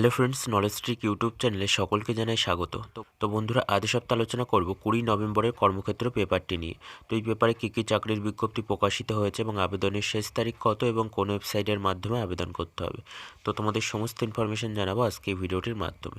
Hello friends knowledge trick YouTube চ্যানেলে সকলকে জানাই স্বাগত। তো বন্ধুরা, আজ সপ্তাহ আলোচনা করব কুড়ি নভেম্বরের কর্মক্ষেত্র পেপারটি নিয়ে। তো এই পেপারে কী কী চাকরির বিজ্ঞপ্তি প্রকাশিত হয়েছে এবং আবেদনের শেষ তারিখ কত এবং কোন ওয়েবসাইটের মাধ্যমে আবেদন করতে হবে? তো তোমাদের সমস্ত ইনফরমেশন জানাব আজকে এই ভিডিওটির মাধ্যমে।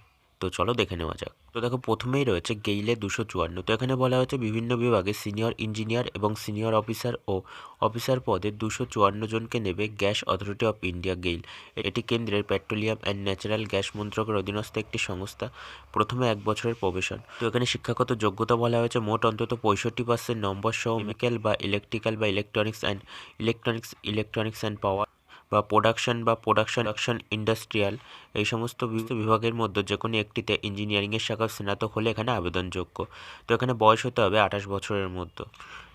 তো চলো দেখে নেওয়া যাক। তো দেখো, প্রথমেই রয়েছে গেইলে দুশো চুয়ান্ন। তো এখানে বলা হয়েছে বিভিন্ন বিভাগে সিনিয়র ইঞ্জিনিয়ার এবং সিনিয়র অফিসার ও অফিসার পদে দুশো চুয়ান্ন জনকে নেবে gas authority of India GAIL. এটি কেন্দ্রের পেট্রোলিয়াম অ্যান্ড ন্যাচারাল গ্যাস মন্ত্রকের অধীনস্থ একটি সংস্থা, প্রথমে এক বছরের প্রবেশন। তো এখানে শিক্ষাগত যোগ্যতা বলা হয়েছে মোট অন্তত পঁয়ষট্টি পার্সেন্ট নম্বর সহ কেমিক্যাল বা ইলেকট্রিক্যাল বা electronics and electronics electronics and power বা প্রোডাকশন বা প্রোডাকশন অ্যাকশন ইন্ডাস্ট্রিয়াল এই সমস্ত বিভাগের মধ্যে যে কোনো একটিতে ইঞ্জিনিয়ারিংয়ের শাখা স্নাতক হলে এখানে আবেদনযোগ্য। তো এখানে বয়স হতে হবে আঠাশ বছরের মধ্যে।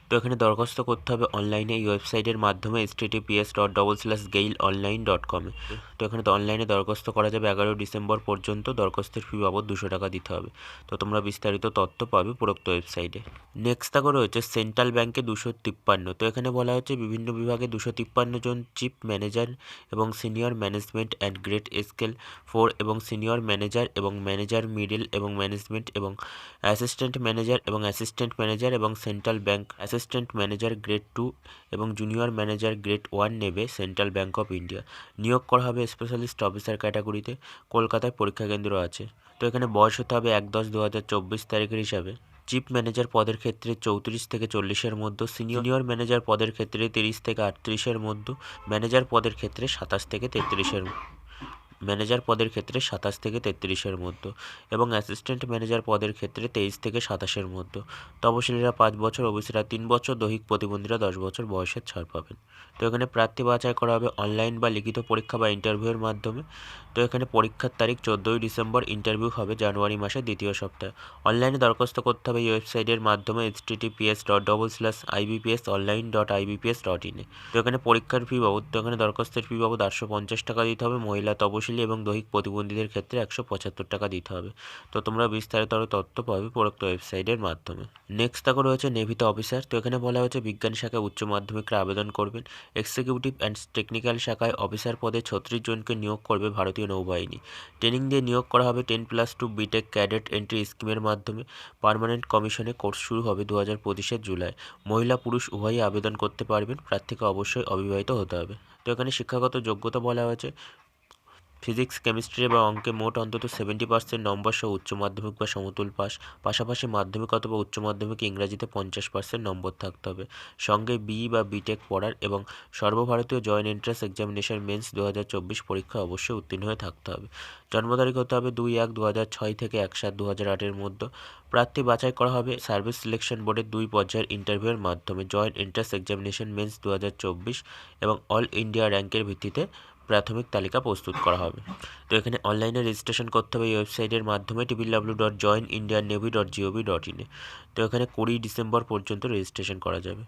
তো এখানে দরখাস্ত করতে হবে অনলাইনে এই ওয়েবসাইটের মাধ্যমে S dot double slash GAIL online dot কমে তো এখানে তো অনলাইনে দরখাস্ত করা যাবে এগারো ডিসেম্বর পর্যন্ত দরখাস্তের ফি বাবদ দুশো টাকা দিতে হবে। তো তোমরা বিস্তারিত তথ্য পাবে উপরোক্ত ওয়েবসাইটে নেক্সট থাকো রয়েছে সেন্ট্রাল ব্যাংকে দুশো তিপ্পান্ন। তো এখানে বলা হচ্ছে বিভিন্ন বিভাগে দুশো তিপ্পান্ন জন চিফ ম্যানেজার এবং senior management and great scale four এবং সিনিয়র ম্যানেজার এবং ম্যানেজার মিডিল এবং ম্যানেজমেন্ট এবং অ্যাসিস্ট্যান্ট ম্যানেজার এবং অ্যাসিস্ট্যান্ট ম্যানেজার এবং central bank manager grade two এবং জুনিয়র ম্যানেজার গ্রেড ওয়ান নেবে সেন্ট্রাল ব্যাংক অফ ইন্ডিয়া নিয়োগ করা হবে স্পেশালিস্ট অফিসার ক্যাটাগরিতে কলকাতায় পরীক্ষা কেন্দ্র আছে। তো এখানে বয়স হতে হবে এক দশ দু হাজার চব্বিশ তারিখের হিসাবে। চিফ ম্যানেজার পদের ক্ষেত্রে চৌত্রিশ থেকে চল্লিশের মধ্যে সিনিয়র ম্যানেজার পদের ক্ষেত্রে তিরিশ থেকে আটত্রিশের মধ্যে ম্যানেজার পদের ক্ষেত্রে সাতাশ থেকে তেত্রিশের ম্যানেজার পদের ক্ষেত্রে সাতাশ থেকে তেত্রিশের মধ্যে এবং অ্যাসিস্ট্যান্ট ম্যানেজার পদের ক্ষেত্রে তেইশ থেকে সাতাশের মধ্যে। তপশিলীরা পাঁচ বছর, ওবিসিরা তিন বছর, দৈহিক প্রতিবন্ধীরা দশ বছর বয়সের ছাড় পাবেন। তো এখানে প্রার্থী বাছাই করা হবে অনলাইন বা লিখিত পরীক্ষা বা ইন্টারভিউয়ের মাধ্যমে। তো এখানে পরীক্ষার তারিখ চোদ্দোই ডিসেম্বর, ইন্টারভিউ হবে জানুয়ারি মাসের দ্বিতীয় সপ্তাহে। অনলাইনে দরখাস্ত করতে হবে এই ওয়েবসাইটের মাধ্যমে H TTPS dot double slash IBPS online dot IBPS dot ইনে তো এখানে পরীক্ষার ফি বাবদ, তো এখানে দরখাস্তের ফি বাবদ আটশো পঞ্চাশ টাকা দিতে হবে। মহিলা তপশিলি এবং দৈহিক প্রতিবন্ধীদের ক্ষেত্রে একশো পঁচাত্তর টাকা দিতে হবে। তো তোমরা বিস্তারিত আরও তথ্য পাবে উপরোক্ত ওয়েবসাইটের মাধ্যমে। নেক্সট থাকো রয়েছে নেভিতে অফিসার তো এখানে বলা হয়েছে বিজ্ঞান শাখায় উচ্চ মাধ্যমিকরা আবেদন করবেন। এক্সিকিউটিভ অ্যান্ড টেকনিক্যাল শাখায় অফিসার পদে ছত্রিশ জনকে নিয়োগ করবে ভারতীয় নৌবাহিনী। ট্রেনিং দিয়ে নিয়োগ করা হবে ten plus two BTech cadet entry স্কিমের মাধ্যমে। পার্মানেন্ট কমিশনে কোর্স শুরু হবে দু হাজার পঁচিশের জুলাই। মহিলা, পুরুষ উভয়ই আবেদন করতে পারবেন। প্রার্থীকে অবশ্যই অবিবাহিত হতে হবে। তো এখানে শিক্ষাগত যোগ্যতা বলা হয়েছে। ফিজিক্স, কেমিস্ট্রি বা অঙ্কে মোট অন্তত সেভেন্টি পার্সেন্ট নম্বর সহ উচ্চ মাধ্যমিক বা সমতুল পাস। পাশাপাশি মাধ্যমিক অথবা উচ্চ মাধ্যমিক ইংরাজিতে পঞ্চাশ পার্সেন্ট নম্বর থাকতে হবে। সঙ্গে বি বা বিটেক পড়ার এবং সর্বভারতীয় জয়েন্ট এন্ট্রান্স এক্সামিনেশন মেন্স দু হাজার চব্বিশ পরীক্ষা অবশ্যই উত্তীর্ণ হয়ে থাকতে হবে। জন্ম তারিখ হতে হবে দুই এক দু হাজার ছয় থেকে এক সাত দু হাজার আটের মধ্যে। প্রার্থী বাছাই করা হবে সার্ভিস সিলেকশন বোর্ডের দুই পর্যায়ের ইন্টারভিউয়ের মাধ্যমে। জয়েন্ট এন্ট্রান্স এক্সামিনেশন মেন্স দু হাজার চব্বিশ এবং অল ইন্ডিয়া র্যাঙ্কের ভিত্তিতে প্রাথমিক তালিকা প্রস্তুত করা হবে। তো এখানে অনলাইনে রেজিস্ট্রেশন করতে হবে এই ওয়েবসাইটের মাধ্যমে TV W dot join Indian navy dot GOV dot ইনে তো এখানে কুড়ি ডিসেম্বর পর্যন্ত রেজিস্ট্রেশন করা যাবে।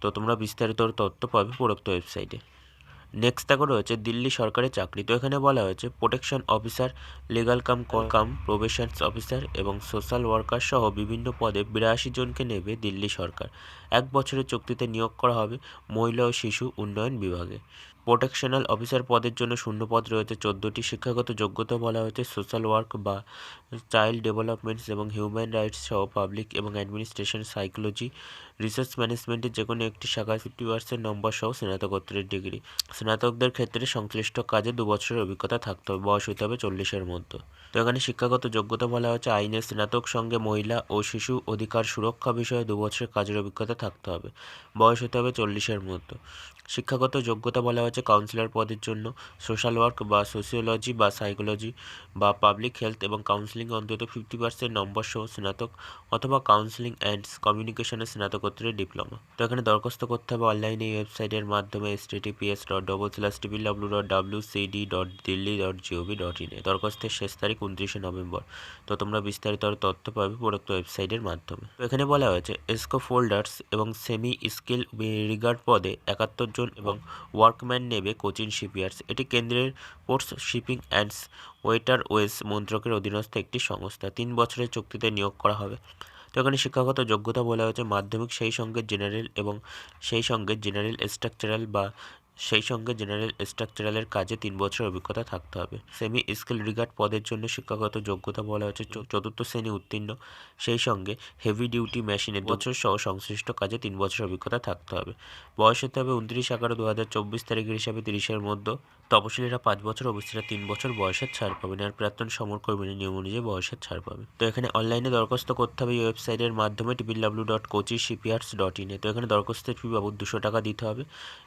তো তোমরা বিস্তারিত তথ্য পাবে উপরোক্ত ওয়েবসাইটে নেক্সট দেখো রয়েছে দিল্লি সরকারের চাকরি। তো এখানে বলা হয়েছে protection officer legal cum cum probations officer এবং সোশ্যাল ওয়ার্কার সহ বিভিন্ন পদে বিরাশি জনকে নেবে দিল্লি সরকার। এক বছরের চুক্তিতে নিয়োগ করা হবে মহিলা ও শিশু উন্নয়ন বিভাগে। প্রোটেকশনাল অফিসার পদের জন্য শূন্য পদ রয়েছে। চোদ্দোটি শিক্ষাগত যোগ্যতা বলা হয়েছে। সোশ্যাল ওয়ার্ক বা চাইল্ড ডেভেলপমেন্টস এবং হিউম্যান রাইটস সহ পাবলিক এবং অ্যাডমিনিস্ট্রেশন সাইকোলজি রিসার্চ ম্যানেজমেন্টের যে কোনো একটি শাখায় ফিফটি পার্সেন্ট নম্বর সহ স্নাতকোত্তরের ডিগ্রি স্নাতকদের ক্ষেত্রে সংশ্লিষ্ট কাজে দু বছরের অভিজ্ঞতা থাকতে হবে। বয়স হতে হবে চল্লিশের মধ্যে। তো এখানে শিক্ষাগত যোগ্যতা বলা হচ্ছে আইনের স্নাতক সঙ্গে মহিলা ও শিশু অধিকার সুরক্ষা বিষয়ে দু বছরের কাজের অভিজ্ঞতা থাকতে হবে। বয়স হতে হবে চল্লিশের মধ্যে। শিক্ষাগত যোগ্যতা বলা হয়েছে কাউন্সিলর পদের জন্য। সোশ্যাল ওয়ার্ক বা সোশিওলজি বা সাইকোলজি বা পাবলিক হেলথ এবং কাউন্সিলিং অন্তত ফিফটি পার্সেন্ট নম্বর সহ স্নাতক অথবা কাউন্সিলিং অ্যান্ড কমিউনিকেশনের স্নাতকোত্তরের ডিপ্লোমা তো এখানে দরখাস্ত করতে হবে অনলাইনে এই ওয়েবসাইটের মাধ্যমে S TPS dot double slash TP W dot W CD dot Delhi dot GOV dot ইনে দরখাস্তের শেষ তারিখ উনত্রিশে নভেম্বর। তো তোমরা বিস্তারিত তথ্য পাবে উপরোক্ত ওয়েবসাইটের মাধ্যমে। তো এখানে বলা হয়েছে এসকো ফোল্ডার্স এবং সেমি স্কিল রিগার্ড পদে একাত্তর জন এবং ওয়ার্কম্যান নেবে কোচিন শিপইয়ার্ডস এটি কেন্দ্রের পোর্টস, শিপিং অ্যান্ড ওয়েটারওয়েজ মন্ত্রকের অধীনস্থ একটি সংস্থা। তিন বছরের চুক্তিতে নিয়োগ করা হবে। তো এখানে শিক্ষাগত যোগ্যতা বলা হয়েছে। মাধ্যমিক সেই সঙ্গে জেনারেল এবং সেই সঙ্গে জেনারেল স্ট্রাকচারাল বা সেই সঙ্গে জেনারেল স্ট্রাকচারালের কাজে তিন বছর অভিজ্ঞতা থাকতে হবে। সেমি স্কিল রিগার্ড পদের জন্য শিক্ষাগত যোগ্যতা বলা হচ্ছে চতুর্থ শ্রেণি উত্তীর্ণ। সেই সঙ্গে হেভি ডিউটি মেশিনের বছর সহ সংশ্লিষ্ট কাজে তিন বছর অভিজ্ঞতা থাকতে হবে। বয়স হতে হবে উনত্রিশ এগারো দু হাজার চব্বিশ তারিখের হিসাবে তিরিশের মধ্যে। তপশিলীরা পাঁচ বছর অবস্থিরা তিন বছর বয়সের ছাড় পাবেন আর প্রাক্তন সমরকর্মীরা নিয়ম অনুযায়ী বয়সের ছাড় পাবে তো এখানে অনলাইনে দরখাস্ত করতে হবে। এই ওয়েবসাইটের মাধ্যমে TPL W dot Kochi shipyards dot ইনে তো এখানে দরখাস্তের ফি বাবদ দুশো টাকা দিতে হবে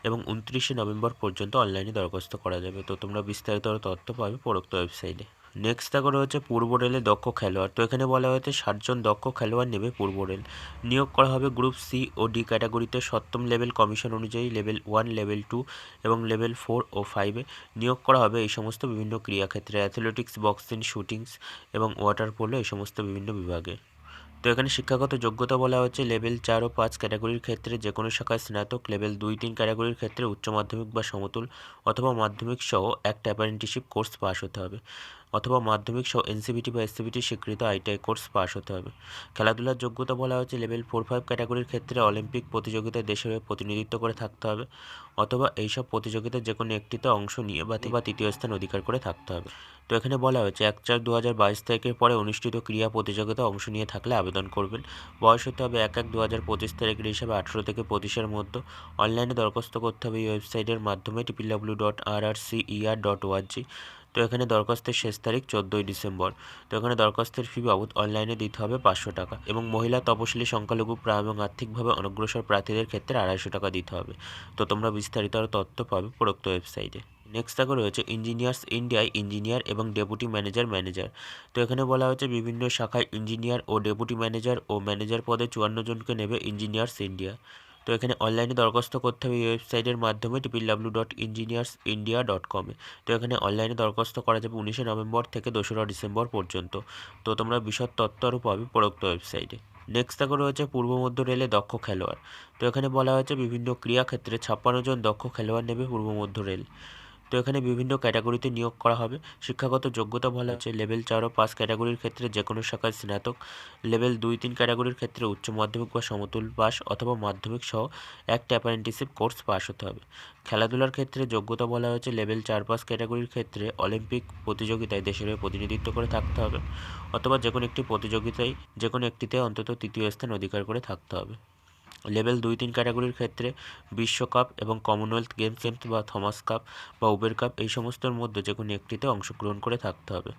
এবং উনত্রিশে নভেম্বর পর্যন্ত অনলাইনে দরখাস্ত করা যাবে। তো তোমরা বিস্তারিত তথ্য পাবে উপরোক্ত ওয়েবসাইটে নেক্সট দেখো রয়েছে পূর্ব রেলে দক্ষ খেলোয়াড়। তো এখানে বলা হয়েছে ষাটজন দক্ষ খেলোয়াড় নেবে পূর্ব রেল। নিয়োগ করা হবে গ্রুপ সি ও ডি ক্যাটাগরিতে সপ্তম লেভেল কমিশন অনুযায়ী লেভেল ওয়ান লেভেল টু এবং লেভেল ফোর ও ফাইভে নিয়োগ করা হবে এই সমস্ত বিভিন্ন ক্রীড়াক্ষেত্রে অ্যাথলেটিক্স বক্সিং শুটিংস এবং ওয়াটার পোলো এই সমস্ত বিভিন্ন বিভাগে। তো এখানে শিক্ষাগত যোগ্যতা বলা হচ্ছে লেভেল চার ও পাঁচ ক্যাটাগরির ক্ষেত্রে যে কোনো শাখায় স্নাতক, লেভেল দুই, তিন ক্যাটাগরির ক্ষেত্রে উচ্চ মাধ্যমিক বা সমতুল অথবা মাধ্যমিক সহ একটা অ্যাপারেন্টিশিপ কোর্স পাস হতে হবে। অথবা মাধ্যমিক সহ এনসিবিটি বা এসসিবিটি স্বীকৃত আইটিআই কোর্স পাস হতে হবে। খেলাধুলার যোগ্যতা বলা হয়েছে লেভেল ফোর ফাইভ ক্যাটাগরির ক্ষেত্রে অলিম্পিক প্রতিযোগিতায় দেশের প্রতিনিধিত্ব করে থাকতে হবে অথবা এইসব প্রতিযোগিতায় যে কোনো একটিতে অংশ নিয়ে বা বা তৃতীয় স্থান অধিকার করে থাকতে হবে। তো এখানে বলা হয়েছে, এক চার দু হাজার বাইশ তারিখের পরে অনুষ্ঠিত ক্রীড়া প্রতিযোগিতা অংশ নিয়ে থাকলে আবেদন করবেন। বয়স হতে হবে এক এক দু হাজার পঁচিশ তারিখের হিসাবে আঠেরো থেকে পঁচিশের মধ্যে। অনলাইনে দরখাস্ত করতে হবে এই ওয়েবসাইটের মাধ্যমে TPW dot R R C dot ORG তো এখানে দরখাস্তের শেষ তারিখ চোদ্দোই ডিসেম্বর। তো এখানে দরখাস্তের ফি বাবদ অনলাইনে দিতে হবে পাঁচশো টাকা এবং মহিলা তপশিলি সংখ্যালঘু প্রায় এবং আর্থিকভাবে অনগ্রসর প্রার্থীদের ক্ষেত্রে আড়াইশো টাকা দিতে হবে। তো তোমরা বিস্তারিত আরও তথ্য পাবে প্রোক্ত ওয়েবসাইটে। নেক্সট দেখো রয়েছে ইঞ্জিনিয়ার্স ইন্ডিয়ায় ইঞ্জিনিয়ার এবং ডেপুটি ম্যানেজার ম্যানেজার তো এখানে বলা হয়েছে বিভিন্ন শাখায় ইঞ্জিনিয়ার ও ডেপুটি ম্যানেজার ও ম্যানেজার পদে চুয়ান্ন জনকে নেবে ইঞ্জিনিয়ার্স ইন্ডিয়া তো এখানে অনলাইনে দরখাস্ত করতে হবে এই ওয়েবসাইটের মাধ্যমে TPL W dot engineers India dot কমে তো এখানে অনলাইনে দরখাস্ত করা যাবে উনিশে নভেম্বর থেকে দোসরা ডিসেম্বর পর্যন্ত। তো তোমরা বিশদ তথ্য আরও পাবে উপরোক্ত ওয়েবসাইটে নেক্সট দেখো রয়েছে পূর্ব মধ্য রেলে দক্ষ খেলোয়াড়। তো এখানে বলা হয়েছে বিভিন্ন ক্রীড়াক্ষেত্রে ছাপ্পান্ন জন দক্ষ খেলোয়াড় নেবে পূর্ব মধ্য রেল। তো এখানে বিভিন্ন ক্যাটাগরিতে নিয়োগ করা হবে। শিক্ষাগত যোগ্যতা বলা হচ্ছে লেভেল চার ও পাঁচ ক্যাটাগরির ক্ষেত্রে যে কোনো শাখায় স্নাতক, লেভেল দুই তিন ক্যাটাগরির ক্ষেত্রে উচ্চ মাধ্যমিক বা সমতুল পাস অথবা মাধ্যমিক সহ একটা অ্যাপ্রেন্টিসিপ কোর্স পাস হতে হবে। খেলাধুলার ক্ষেত্রে যোগ্যতা বলা হয়েছে লেভেল চার পাঁচ ক্যাটাগরির ক্ষেত্রে অলিম্পিক প্রতিযোগিতায় দেশের হয়ে প্রতিনিধিত্ব করে থাকতে হবে অথবা যে কোনো একটি প্রতিযোগিতায় যে কোনো একটিতে অন্তত তৃতীয় স্থান অধিকার করে থাকতে হবে। লেভেল দুই তিন ক্যাটাগরির ক্ষেত্রে বিশ্বকাপ এবং কমনওয়েলথ গেমস গেমস বা থমাস কাপ বা উবের কাপ এই সমস্তর মধ্যে যে কোনো একটিতে অংশগ্রহণ করে থাকতে হবে।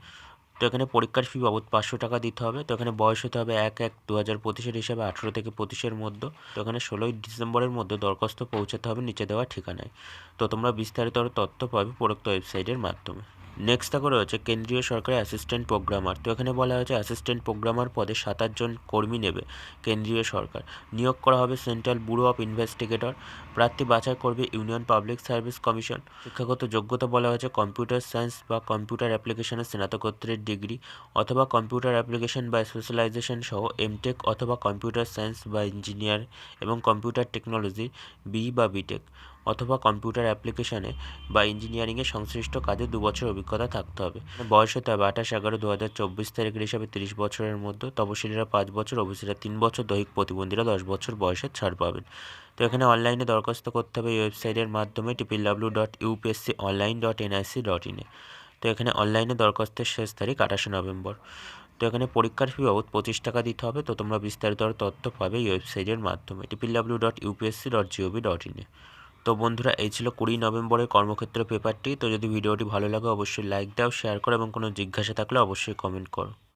তো এখানে পরীক্ষার ফি বাবদ পাঁচশো টাকা দিতে হবে। তো এখানে বয়স হতে হবে এক এক দু হাজার পঁচিশের হিসাবে আঠেরো থেকে পঁচিশের মধ্যে। তো এখানে ষোলোই ডিসেম্বরের মধ্যে দরখাস্ত পৌঁছাতে হবে নিচে দেওয়া ঠিকানায়। তো তোমরা বিস্তারিত তথ্য পাবে উপরোক্ত ওয়েবসাইটের মাধ্যমে। নেক্সট দেখো রয়েছে কেন্দ্রীয় সরকারের অ্যাসিস্ট্যান্ট প্রোগ্রামার তো এখানে বলা হয়েছে অ্যাসিস্ট্যান্ট প্রোগ্রামার পদে সাতাশ জন কর্মী নেবে কেন্দ্রীয় সরকার। নিয়োগ করা হবে সেন্ট্রাল ব্যুরো অফ ইনভেস্টিগেটর প্রার্থী বাছাই করবে ইউনিয়ন পাবলিক সার্ভিস কমিশন শিক্ষাগত যোগ্যতা বলা হয়েছে কম্পিউটার সায়েন্স বা কম্পিউটার অ্যাপ্লিকেশনের স্নাতকোত্তরের ডিগ্রি অথবা কম্পিউটার অ্যাপ্লিকেশন বা স্পেশালাইজেশন সহ এমটেক অথবা কম্পিউটার সায়েন্স বা ইঞ্জিনিয়ার এবং কম্পিউটার টেকনোলজি বি বা বিটেক অথবা কম্পিউটার অ্যাপ্লিকেশনে বা ইঞ্জিনিয়ারিংয়ে সংশ্লিষ্ট কাজে দু বছর অভিজ্ঞতা থাকতে হবে। বয়স হতে হবে আঠাশ এগারো দু হাজার চব্বিশ তারিখের হিসাবে তিরিশ বছরের মধ্যে। তপশিলীরা পাঁচ বছর, ওবিসিরা তিন বছর, দৈহিক প্রতিবন্ধীরা দশ বছর বয়সের ছাড় পাবেন। তো এখানে অনলাইনে দরখাস্ত করতে হবে। এই ওয়েবসাইটের মাধ্যমে TPL W dot UPSC online dot NIC dot ইনে তো এখানে অনলাইনে দরখাস্তের শেষ তারিখ আঠাশে নভেম্বর। তো এখানে পরীক্ষার ফি বাবদ পঁচিশ টাকা দিতে হবে। তো তোমরা বিস্তারিত তথ্য পাবে এই ওয়েবসাইটের মাধ্যমে। TPL W dot UPSC dot GOV dot ইনে তো বন্ধুরা, এই ছিল কুড়ি নভেম্বরের কর্মক্ষেত্র পেপারটি। তো যদি ভিডিওটি ভালো লাগে, অবশ্যই লাইক দাও শেয়ার করো এবং কোনো জিজ্ঞাসা থাকলে অবশ্যই কমেন্ট করো।